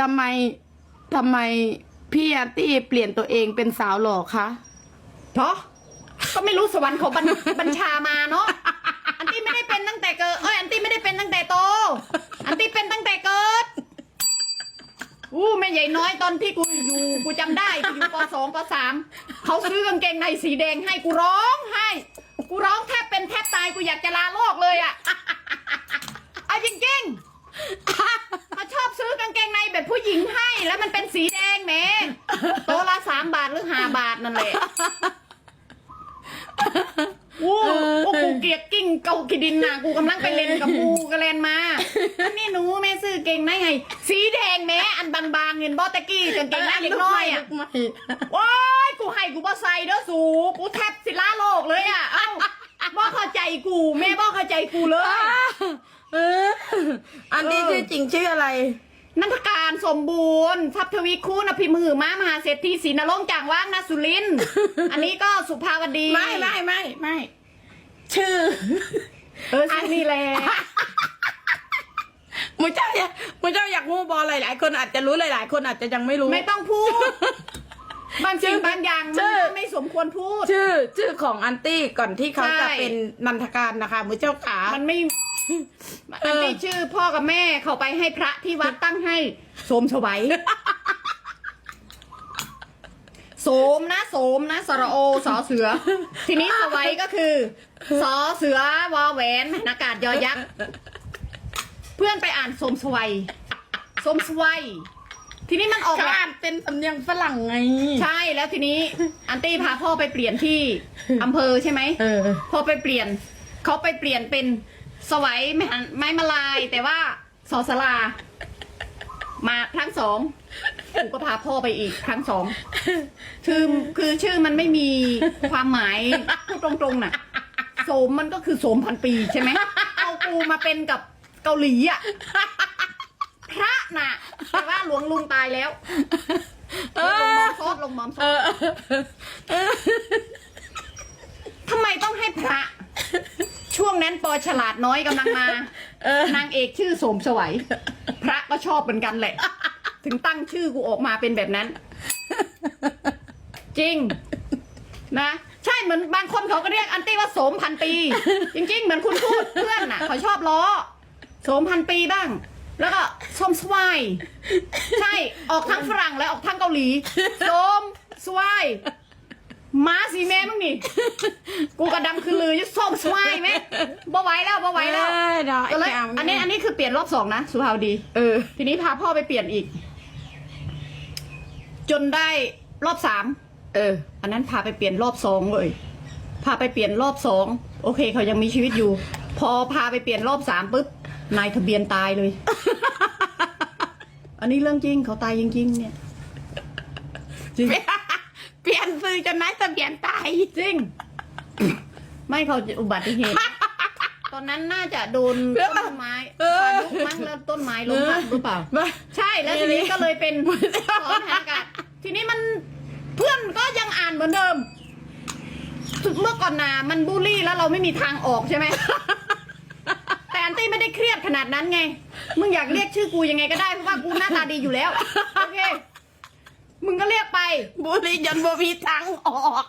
ทำไมทำไมพี่อาร์ตี้เปลี่ยนตัวเองเป็นสาวหล่อคะ เพราะก็ไม่รู้สวรรค์เขาบัญ บัญชามาเนาะอันตี้ไม่ได้เป็นตั้งแต่เกิดเอ้ยอันตี้ไม่ได้เป็นตั้งแต่โต อันตี้เป็นตั้งแต่เกิดอู้แม่ใหญ่น้อยตอนที่กูอยู่กูจำได้กูอยู่ปสองปสามเขาซื้อกางเกงในสีแดงให้กูร้องไห้ กูร้องแทบเป็นแทบตายกูอยากจะลาโลกเลยอะเอาจริงๆ แดงแหมตัวละสามบาทหรือห้าบาทนั่นแหละกูกูกูเกลียดกิ้งเกากีดินน่ะกูกำลังไปเล่นกับกูกระเลนมาอันนี้หนูแม่ซื้อเก่งได้ไง สีแดงแม่อันบางๆเงินบอตะกี้กางเกงในเล็กน้อยอะไม่ว้ายกูให้กูบ่ใส่เด้อสูกูแทบสิล่าโลกเลยอะเอ้าบ่เข้าใจกูแม่บ่เข้าใจกูเลยเอออันนี้ชื่อจริงชื่ออะไร นันทการสมบูรณ์ทัพทวีคูณอภิมหือม้ามหาเศรษฐีศรีนรงค์จางว่างนาสุรินทร์ อันนี้ก็สุภาวดีไม่ไม่ไม่ไม่ ชื่อ เออชื่อนี่แหละมุเจ้าอยากมุเจ้าอยากงูบอลหลายๆคนอาจจะรู้หลายๆ คนอาจจะยังไม่รู้ ไม่ต้องพูด บางสิ่งบางอย่างชื่มันอ ก็ไม่สมควรพูด ชื่อ ชื่อของอันตี้ก่อนที่เขาใช่ จะเป็นนันทการนะคะมุเจ้าขา มันไม่ เอออัอันนี้ชื่อพ่อกับแม่เขาไปให้พระที่วัดตั้งให้โสมสวัยโสมนะโสมนะสระโอสอเสือ ทีนี้สวัยก็คือสอเสือวอแหวนนากาศยอยักษ์เพื่อนไปอ่านโสมสวัยโสมสวัยทีนี้มันออกเขามาอ่านเป็นสำเนียงฝรั่งไง ใช่แล้วทีนี้อันตี้พาพ่อไปเปลี่ยนที่อำเภอใช่ไหมเออพอไปเปลี่ยนเขาไปเปลี่ยนเป็น สวัยไม้ไม้มาลาย แต่ว่าสอสลา มาครั้งสองผมก็พาพ่อไปอีกครั้งสองคือคือชื่อมันไม่มีความหมายพูดตรงๆน่ะโสมมันก็คือโสมพันปีใช่ไหมเอากูมาเป็นกับเกาหลีอะพระน่ะแต่ว่าหลวงลุงตายแล้วเอลงมออมซอดลงมอมซเออดอเออทำไมต้องให้พระ ช่วงนั้นปอฉลาดน้อยกำลังมาเออนางเอกชื่อโสมสวัย พระก็ชอบเหมือนกันแหละ ถึงตั้งชื่อกูออกมาเป็นแบบนั้น จริง นะ ใช่เหมือนบางคนเขาก็เรียกอันตี้ว่าโสมพันปี จริง ๆ เหมือนคุณพูดเพื่อนน่ะเขาชอบล้อโสมพันปีบ้าง แล้วก็ส้มสวายใช่ออกทั้งฝรั่งและออกทั้งเกาหลีโสมสวาย ม้าสีแม่มึงนี่ กูกระดำคือลือจะส้มสวายไหมบ่ไหวแล้วบ่ไหวแล้วเออเดี๋ยวก็เลยไแกวอันนี้อันนี้คือเปลี่ยนรอบสองนะสุภาวดี เออ ทีนี้พาพ่อไปเปลี่ยนอีก จนได้รอบสามเออ อันนั้นพาไปเปลี่ยนรอบสองเลย พาไปเปลี่ยนรอบสองโอเค เขายังมีชีวิตอยู่ พอพาไปเปลี่ยนรอบสามปุ๊บนายทะเบียนตายเลย อันนี้เรื่องจริงเขาตายจริงๆเนี่ยจริงเปลี่ยน ซื้อจนนายทะเบียนตายจริง ไม่เขาจะอุบัติเหตุ ตอนนั้นน่าจะโดนต้นไม้เออ พายุมั้งแล้วต้นไม้ล้มหักหรือเปล่า มา ใช่แล้วทีนี้ก็เลยเป็นสอนหาอากาศทีนี้มันเพื่อนก็ยังอ่านเหมือนเดิม เมื่อก่อนนามันบูลลี่แล้วเราไม่มีทางออกใช่ไหม แต่อันตี้ไม่ได้เครียดขนาดนั้นไง มึงอยากเรียกชื่อกูยังไงก็ได้เพราะว่ากูหน้าตาดีอยู่แล้ว โอเค บุรี่จนบ่มีทางออก